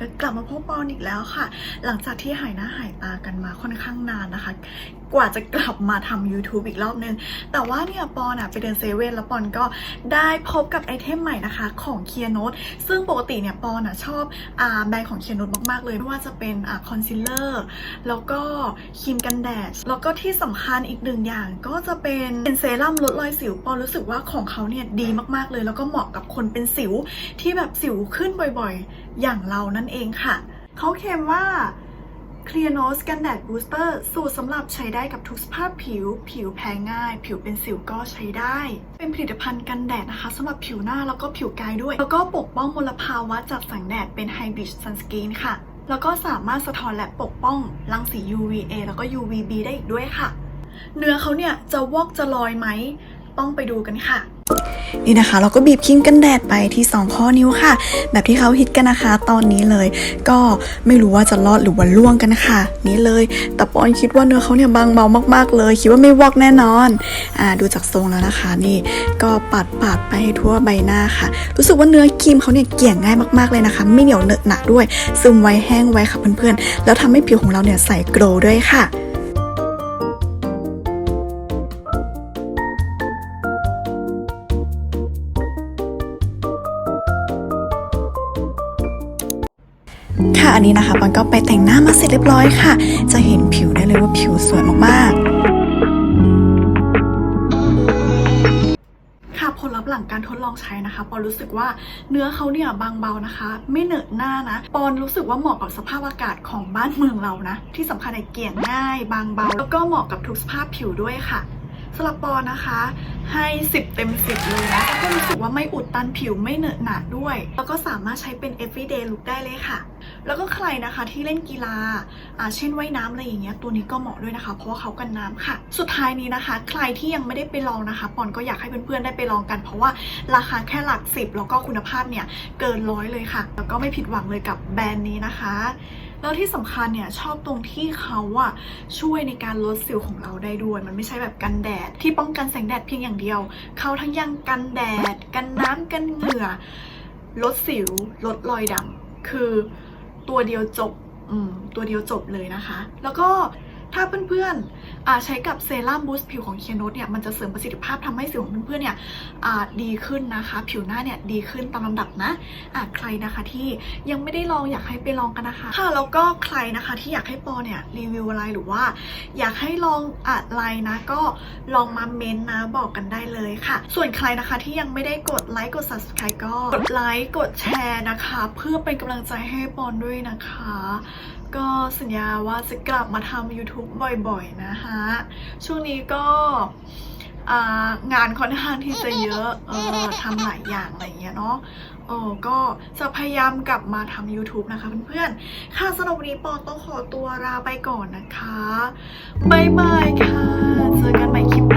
ก็กลับมาพบปอนอีกแล้วค่ะ หลังจากที่หายหน้าหายตากันมาค่อนข้างนานนะคะ กว่าจะกลับมาทำ YouTube อีกรอบนึง แต่ว่าเนี่ยปอนอะไปเดินเซเว่นแล้วปอนก็ได้พบกับไอเทมใหม่นะคะ ของเคียโนตซึ่งปกติเนี่ยปอนอะชอบอ่าแบรนด์ของเคียโนตมากๆเลยไม่ว่าจะเป็นอ่าคอนซีลเลอร์แล้วก็ครีมกันแดด แล้วก็ที่สำคัญอีกหนึ่งอย่างก็จะเป็นเป็นเซรั่มลดรอยสิวปอนรู้สึกว่าของเขาเนี่ยดีมากๆเลย แล้วก็เหมาะกับคนเป็นสิวที่แบบสิวขึ้นบ่อยๆ อย่างเรานั่นเองค่ะ เขาเคลมว่าเคลียร์โนสกันแดดบูสเตอร์สูตรสำหรับใช้ได้กับทุกสภาพผิว ผิวแพ้ง่าย ผิวเป็นสิวก็ใช้ได้ เป็นผลิตภัณฑ์กันแดดนะคะสำหรับผิวหน้าแล้วก็ผิวกายด้วย แล้วก็ปกป้องมลภาวะจากแสงแดดเป็นไฮบริดซันสกรีนค่ะ แล้วก็สามารถสะท้อนและปกป้องรังสี UVA แล้วก็ UVB ได้อีกด้วยค่ะ เนื้อเขาเนี่ยจะวอกจะลอยไหม ต้องไปดูกันค่ะ นี่นะคะ เราก็บีบครีมกันแดดไปที่ 2 ข้อนิ้วค่ะ แบบที่เขาฮิตกันนะคะตอนนี้เลย ก็ไม่รู้ว่าจะรอดหรือว่าล่วงกันค่ะนี่เลย แต่ปอนคิดว่าเนื้อเขาเนี่ยบางเบามากๆ เลย คิดว่าไม่วอกแน่นอนอ่าดูจากทรงแล้วนะคะ นี่ก็ปัดปาดไปให้ทั่วใบหน้าค่ะ รู้สึกว่าเนื้อครีมเขาเนี่ยเกี่ยงง่ายมากๆเลยนะคะ ไม่เหนียวเหนอะหนะด้วย ซึมไวแห้งไวค่ะเพื่อนๆแล้วทำให้ผิวของเราเนี่ยใสโกลว์ด้วยค่ะ ค่ะอันนี้นะคะปอนก็ไปแต่งหน้ามาเสร็จเรียบร้อยค่ะ จะเห็นผิวได้เลยว่าผิวสวยมากๆ ค่ะผลลัพธ์หลังการทดลองใช้นะคะ ปอนรู้สึกว่าเนื้อเขาเนี่ยบางเบานะคะ ไม่เหนอะหน้านะ ปอนรู้สึกว่าเหมาะกับสภาพอากาศของบ้านเมืองเรานะ ที่สำคัญในเกลี่ยง่าย บางเบา แล้วก็เหมาะกับทุกสภาพผิวด้วยค่ะสำหรับปอนนะคะ ให้ 10 เต็ม 10 เลยนะ ก็รู้สึกว่าไม่อุดตันผิวไม่เหนอะหนะด้วย แล้วก็สามารถใช้เป็น everyday look ได้เลยค่ะ แล้วก็ใครนะคะที่เล่นกีฬาอ่าเช่นว่ายน้ำอะไรอย่างเงี้ยตัวนี้ก็เหมาะด้วยนะคะ เพราะว่าเขากันน้ำค่ะ สุดท้ายนี้นะคะ ใครที่ยังไม่ได้ไปลองนะคะปอนก็อยากให้เพื่อนๆได้ไปลองกัน เพราะว่าราคาแค่หลักสิบแล้วก็คุณภาพเนี่ยเกินร้อยเลยค่ะ แล้วก็ไม่ผิดหวังเลยกับแบรนด์นี้นะคะแล้วที่สำคัญเนี่ยชอบตรงที่เขาอะช่วยในการลดสิวของเราได้ด้วย มันไม่ใช่แบบกันแดด ที่ป้องกันแสงแดดเพียงอย่างเดียว เขาทั้งยังกันแดด กันน้ำกันเหงื่อ ลดสิว ลดรอยดำคือ ตัวเดียวจบ อืม ตัวเดียวจบเลยนะคะ แล้วก็ ถ้าเพื่อนๆใช้กับเซรั่มบูสต์ผิวของเคียโนตเนี่ยมันจะเสริมประสิทธิภาพทำให้สิวของเพื่อนๆเนี่ยดีขึ้นนะคะ ผิวหน้าเนี่ยดีขึ้นตามลำดับนะอ่าใครนะคะที่ยังไม่ได้ลองอยากให้ไปลองกันนะคะค่ะแล้วก็ใครนะคะที่อยากให้ปอเนี่ยรีวิวอะไรหรือว่า อยากให้ลองอะไรนะก็ลองมาเมน์นะบอกกันได้เลยค่ะ ส่วนใครนะคะที่ยังไม่ได้กดไลค์กด subscribe ก็กดไลค์กดแชร์นะคะ เพื่อเป็นกำลังใจให้ปอนด้วยนะคะ ก็สัญญาว่าจะกลับมาทำ YouTube บ่อยๆนะฮะ ช่วงนี้ก็งานค่อนข้างที่จะเยอะเออทำหลายอย่างอะไรเงี้ยเนาะเออก็จะพยายามกลับมาทำ YouTube นะคะเพื่อนๆ ค่ะสำหรับวันนี้ปอต้องขอตัวลาไปก่อนนะคะ บ๊ายบายค่ะ เจอกันใหม่คลิป